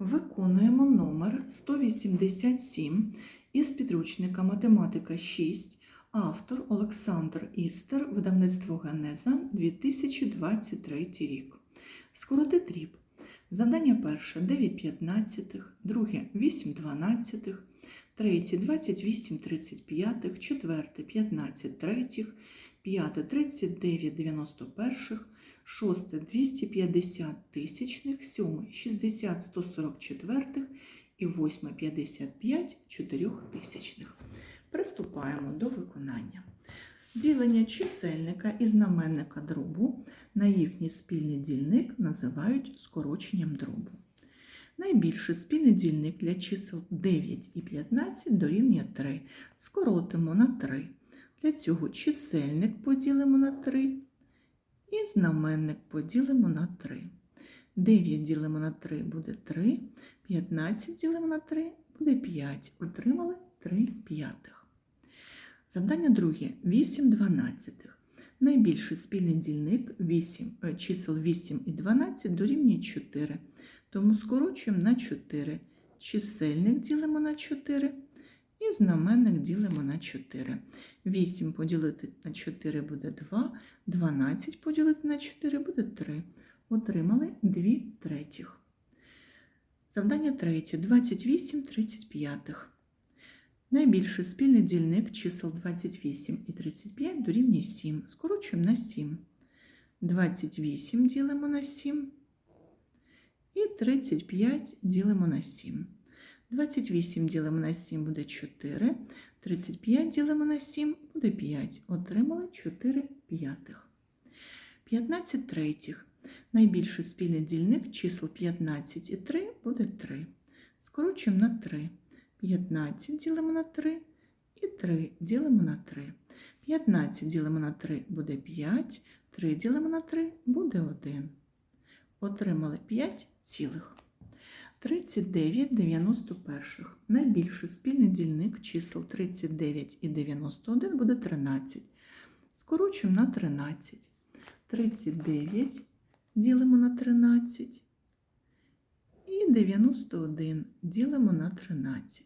Виконуємо номер 187 із підручника Математика 6, автор Олександр Істер, видавництво Генеза 2023 рік. Скороти дріб. Завдання перше 9 п'ятнадцятих, друге 8 дванадцятих, третє 28 35, четверте 15 третіх, п'яте 39 91, шосте 250 тисячних, сьоме 60 144 і восьме 55 чотирьохтисячних. Приступаємо до виконання. Ділення чисельника і знаменника дробу на їхній спільний дільник називають скороченням дробу. Найбільший спільний дільник для чисел 9 і 15 дорівнює 3. Скоротимо на 3. Для цього чисельник поділимо на 3 і знаменник поділимо на 3. 9 ділимо на 3 буде 3, 15 ділимо на 3 буде 5. Отримали 3 п'ятих. Завдання друге 8 дванадцятих. Найбільший спільний дільник 8, е, чисел 8 і 12 дорівнює 4. Тому скорочуємо на 4. Чисельник ділимо на 4 і знаменник ділимо на 4. 8 поділити на 4 буде 2, 12 поділити на 4 буде 3. Отримали 2 третіх. Завдання третє 28 35. Найбільший спільний дільник чисел 28 і 35 дорівнює 7. Скорочуємо на 7. 28 ділимо на 7 і 35 ділимо на 7. 28 ділимо на 7 буде 4, 35 ділимо на 7 буде 5. Отримали 4 п'ятих. 15 третіх. Найбільший спільний дільник чисел 15 і 3 буде 3. Скорочуємо на 3. 15 ділимо на 3 і 3 ділимо на 3. 15 ділимо на 3 буде 5, 3 ділимо на 3 буде 1. Отримали 5 цілих. 39 91. Найбільший спільний дільник чисел 39 і 91 буде 13. Скорочуємо на 13. 39 ділимо на 13. І 91 ділимо на 13.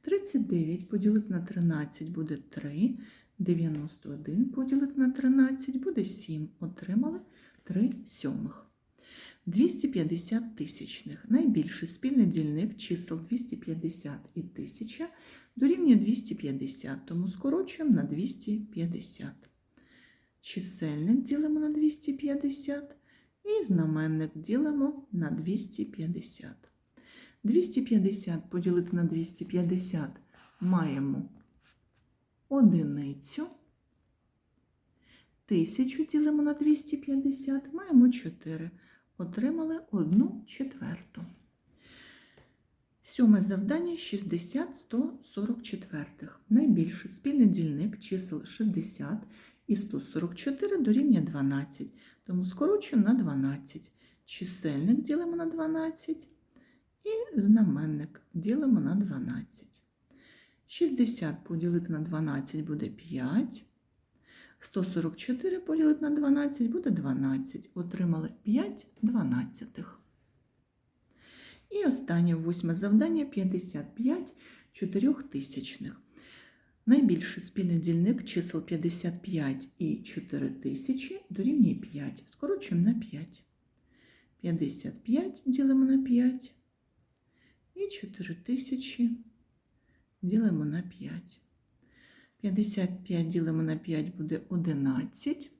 39 поділити на 13 буде 3. 91 поділити на 13 буде 7. Отримали 3 сьомих. 250 тисячних. Найбільший спільний дільник чисел 250 і 1000 дорівнює 250, тому скорочуємо на 250. Чисельник ділимо на 250 і знаменник ділимо на 250. 250 поділити на 250 маємо одиницю. Тисячу ділимо на 250, маємо 4. Отримали 1 четверту. Сьоме завдання 60 144. Найбільший спільний дільник чисел 60 і 144 дорівнює 12. Тому скорочуємо на 12. Чисельник ділимо на 12 і знаменник ділимо на 12. 60 поділити на 12 буде 5. 144 поділити на 12 буде 12. Отримали 5 дванадцятих. І останнє восьме завдання 55 чотирьохтисячних. Найбільший спільний дільник чисел 55 і 4 тисячі дорівнює 5. Скорочуємо на 5. 55 ділимо на 5 і 4 тисячі ділимо на 5. 55 ділимо на 5 буде 11.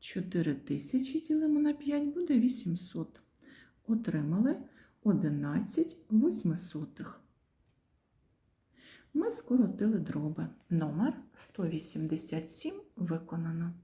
4 тисячі ділимо на 5 буде 800. Отримали 11 восьмисотих. Ми скоротили дроби. Номер 187 виконано.